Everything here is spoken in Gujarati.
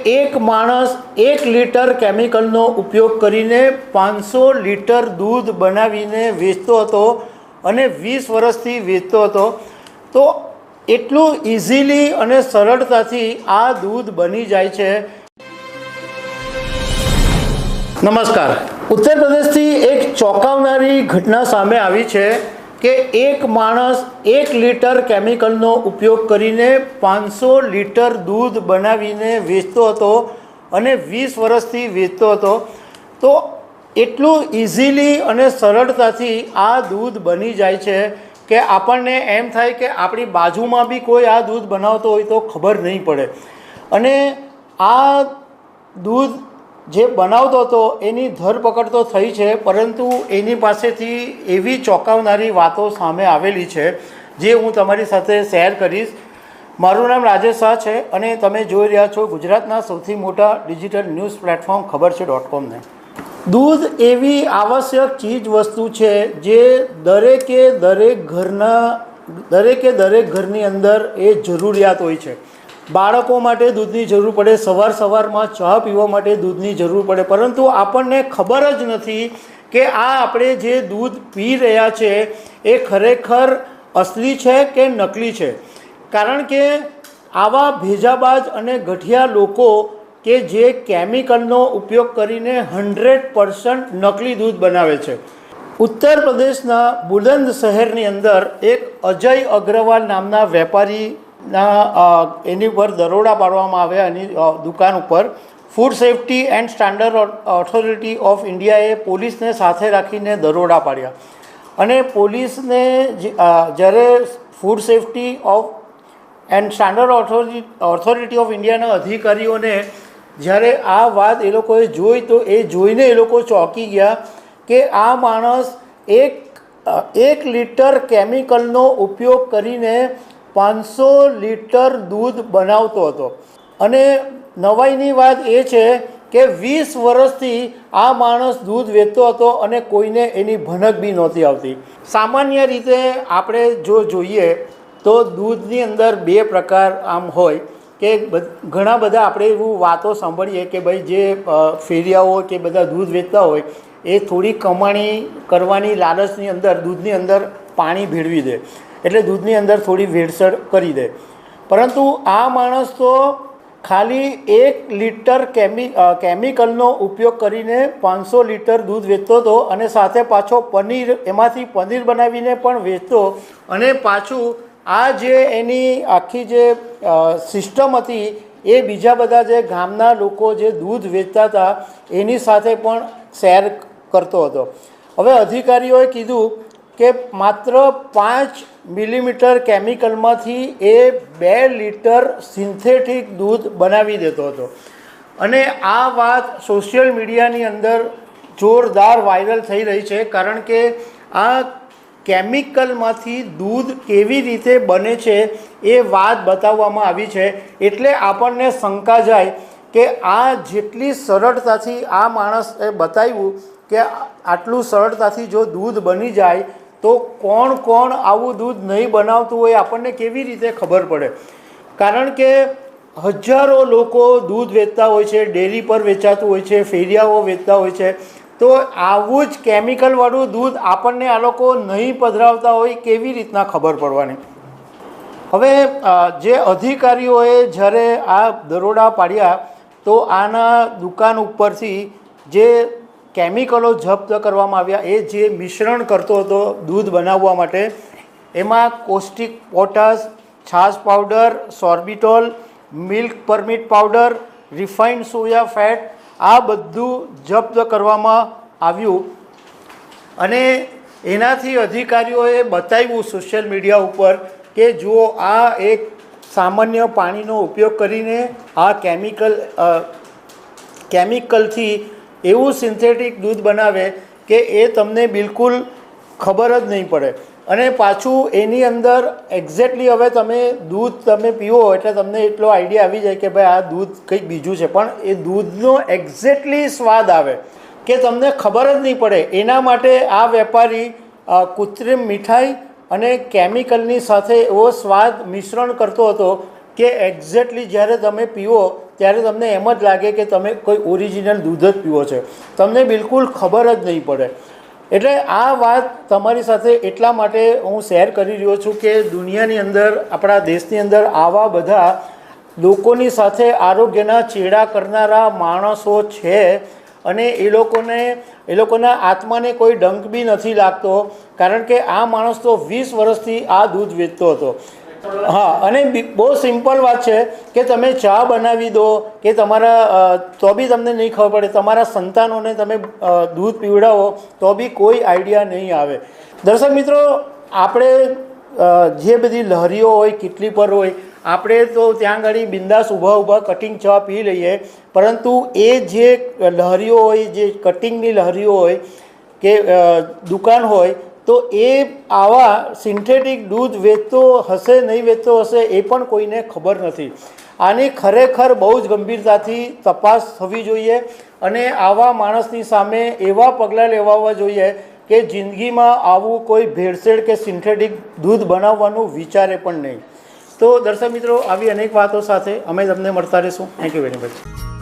એક માણસ એક લીટર કેમિકલનો ઉપયોગ કરીને પાંચસો લીટર દૂધ બનાવીને વેચતો હતો અને વીસ વર્ષથી વેચતો હતો. તો એટલું ઇઝીલી અને સરળતાથી આ દૂધ બની જાય છે. નમસ્કાર. ઉત્તર પ્રદેશથી એક ચોંકાવનારી ઘટના સામે આવી છે. કે એક માણસ એક લીટર કેમિકલનો ઉપયોગ કરીને પાંચસો લીટર દૂધ બનાવીને વેચતો હતો અને વીસ વર્ષથી વેચતો હતો. તો એટલું ઇઝીલી અને સરળતાથી આ દૂધ બની જાય છે કે આપણને એમ થાય કે આપણી બાજુમાં બી કોઈ આ દૂધ બનાવતો હોય તો ખબર નહીં પડે. અને આ દૂધ જે બનાવતો હતો, એની ધરપકડ તો થઈ છે, પરંતુ એની પાસેથી એવી ચોંકાવનારી વાતો સામે આવેલી છે, જે હું તમારી સાથે શેર કરીશ. મારું નામ રાજેશ શાહ છે અને તમે જોઈ રહ્યા છો ગુજરાતના સૌથી મોટા ડિજિટલ ન્યૂઝ પ્લેટફોર્મ ખબર છે ડોટ કોમને. દૂધ એવી આવશ્યક ચીજ વસ્તુ છે જે દરેકે દરેક ઘરના, દરેકે દરેક ઘરની અંદર એ જરૂરિયાત હોય છે. બાળકો માટે દૂધની જરૂર પડે, સવાર સવારમાં ચા પીવા માટે દૂધની જરૂર પડે. પરંતુ આપણને ખબર જ નથી કે આ આપણે જે દૂધ પી રહ્યા છે, એ ખરેખર અસલી છે કે નકલી છે? કારણ કે આવા ભેજાબાજ અને ગઠિયા લોકો કે જે કેમિકલનો ઉપયોગ કરીને હંડ્રેડ પર્સન્ટ નકલી દૂધ બનાવે છે. ઉત્તર પ્રદેશના બુલંદ શહેરની અંદર એક અજય અગ્રવાલ નામના વેપારીના એની ઉપર દરોડા પાડવામાં આવ્યા એની દુકાન ઉપર food safety and standard authority of ઇન્ડિયાએ પોલીસને સાથે રાખીને દરોડા પાડ્યા. અને પોલીસને જ્યારે food safety of and standard authority authority of ઇન્ડિયાના અધિકારીઓને જ્યારે આ વાત એ લોકોએ જોઈ, તો એ જોઈને એ લોકો ચોંકી ગયા કે આ માણસ એક એક લીટર કેમિકલનો ઉપયોગ કરીને પાંચસો લીટર દૂધ બનાવતો હતો. અને નવાઈની વાત એ છે કે વીસ વર્ષથી આ માણસ દૂધ વેચતો હતો અને કોઈને એની ભનક બી નહોતી આવતી. સામાન્ય રીતે આપણે જો જોઈએ તો દૂધની અંદર બે પ્રકાર આમ હોય કે ઘણા બધા આપણે એવું વાતો સાંભળીએ કે ભાઈ જે ફેરિયાઓ કે બધા દૂધ વેચતા હોય એ થોડી કમાણી કરવાની લાલચની અંદર, દૂધની અંદર પાણી ભેળવી દે. એટલે દૂધની અંદર થોડી ભેળસેળ કરી દે. પરંતુ આ માણસ તો ખાલી એક લીટર કેમિ કેમિકલનો ઉપયોગ કરીને પાંચસો લીટર દૂધ વેચતો હતો અને સાથે પાછો પનીર, એમાંથી પનીર બનાવીને પણ વેચતો. અને પાછું આ જે એની આખી જે સિસ્ટમ હતી, એ બીજા બધા જે ગામના લોકો જે દૂધ વેચતા હતા, એની સાથે પણ શેર કરતો હતો. હવે અધિકારીઓએ કીધું કે માત્ર પાંચ મિલીમીટર કેમિકલમાંથી એ બે લીટર સિન્થેટિક દૂધ બનાવી દેતો હતો. અને આ વાત સોશિયલ મીડિયાની અંદર જોરદાર વાયરલ થઈ રહી છે, કારણ કે આ કેમિકલમાંથી દૂધ કેવી રીતે બને છે એ વાત બતાવવામાં આવી છે. એટલે આપણને શંકા જાય કે આ જેટલી સરળતાથી આ માણસે બતાવ્યું કે આટલું સરળતાથી જો દૂધ બની જાય તો કોણ કોણ આવું દૂધ નહીં બનાવતું હોય આપણને કેવી રીતે ખબર પડે? કારણ કે હજારો લોકો દૂધ વેચતા હોય છે, ડેરી પર વેચાતું હોય છે, ફેરિયાઓ વેચતા હોય છે. તો આવું જ કેમિકલવાળું દૂધ આપણને આ લોકો નહીં પધરાવતા હોય કેવી રીતના ખબર પડવાની? હવે જે અધિકારીઓએ જ્યારે આ દરોડા પાડ્યા, તો આના દુકાન ઉપરથી જે કેમિકલો જપ્ત કરવામાં આવ્યા. એ જે મિશ્રણ કરતો હતો દૂધ બનાવવા માટે, એમાં કોસ્ટિક પોટાશ, છાશ powder, sorbitol, milk permeate powder, refined soya fat, આ બધું જપ્ત કરવામાં આવ્યું. અને એનાથી અધિકારીઓએ બતાવ્યું સોશિયલ મીડિયા ઉપર કે જુઓ, આ એક સામાન્ય પાણીનો ઉપયોગ કરીને આ કેમિકલ કેમિકલથી એવું સિન્થેટિક દૂધ બનાવે કે એ તમને બિલકુલ ખબર જ નહીં પડે. અને પાછું એની અંદર એક્ઝેક્ટલી હવે તમે દૂધ તમે પીવો એટલે તમને એટલો આઈડિયા આવી જાય કે ભાઈ આ દૂધ કંઈક બીજું છે. પણ એ દૂધનો એક્ઝેક્ટલી સ્વાદ આવે કે તમને ખબર જ નહીં પડે. એના માટે આ વેપારી કૃત્રિમ મીઠાઈ અને કેમિકલની સાથે એવો સ્વાદ મિશ્રણ કરતો હતો કે એક્ઝેક્ટલી જ્યારે તમે પીવો ત્યારે તમને એમ જ લાગે કે તમે કોઈ ઓરિજિનલ દૂધ જ પીવો છો. તમને બિલકુલ ખબર જ નહીં પડે. એટલે આ વાત તમારી સાથે એટલા માટે હું શેર કરી રહ્યો છું કે દુનિયાની અંદર, આપણા દેશની અંદર આવા બધા લોકોની સાથે આરોગ્યના ચેડા કરનારા માણસો છે અને એ લોકોને, એ લોકોના આત્માને કોઈ ડંક બી નથી લાગતો. કારણ કે આ માણસ તો વીસ વર્ષથી આ દૂધ વેચતો હતો. હા, અને બહુ સિમ્પલ વાત છે કે તમે ચા બનાવી દો, કે તમારા તો બી તમને નહીં ખબર પડે, તમારા સંતાનોને તમે દૂધ પીવડાવો, તો બી કોઈ આઈડિયા નહીં આવે. દર્શક મિત્રો, આપણે જે બધી લહરીઓ હોય, કેટલી પર હોય, આપણે તો ત્યાં આગળ બિંદાસ ઊભા ઊભા કટિંગ ચા પી લઈએ, પરંતુ એ જે લહરીઓ હોય, જે કટિંગની લહરીઓ હોય, કે દુકાન હોય તો એ આવા સિન્થેટિક દૂધ વેચતો હશે, નહીં વેચતો હશે, એ પણ કોઈને ખબર નથી. આની ખરેખર બહુ જ ગંભીરતાથી તપાસ થવી જોઈએ અને આવા માણસની સામે એવા પગલાં લેવાવા જોઈએ કે જિંદગીમાં આવું કોઈ ભેળસેળ કે સિન્થેટિક દૂધ બનાવવાનું વિચારે પણ નહીં. તો દર્શક મિત્રો, આવી અનેક વાતો સાથે અમે તમને મળતા રહીશું. Thank you very much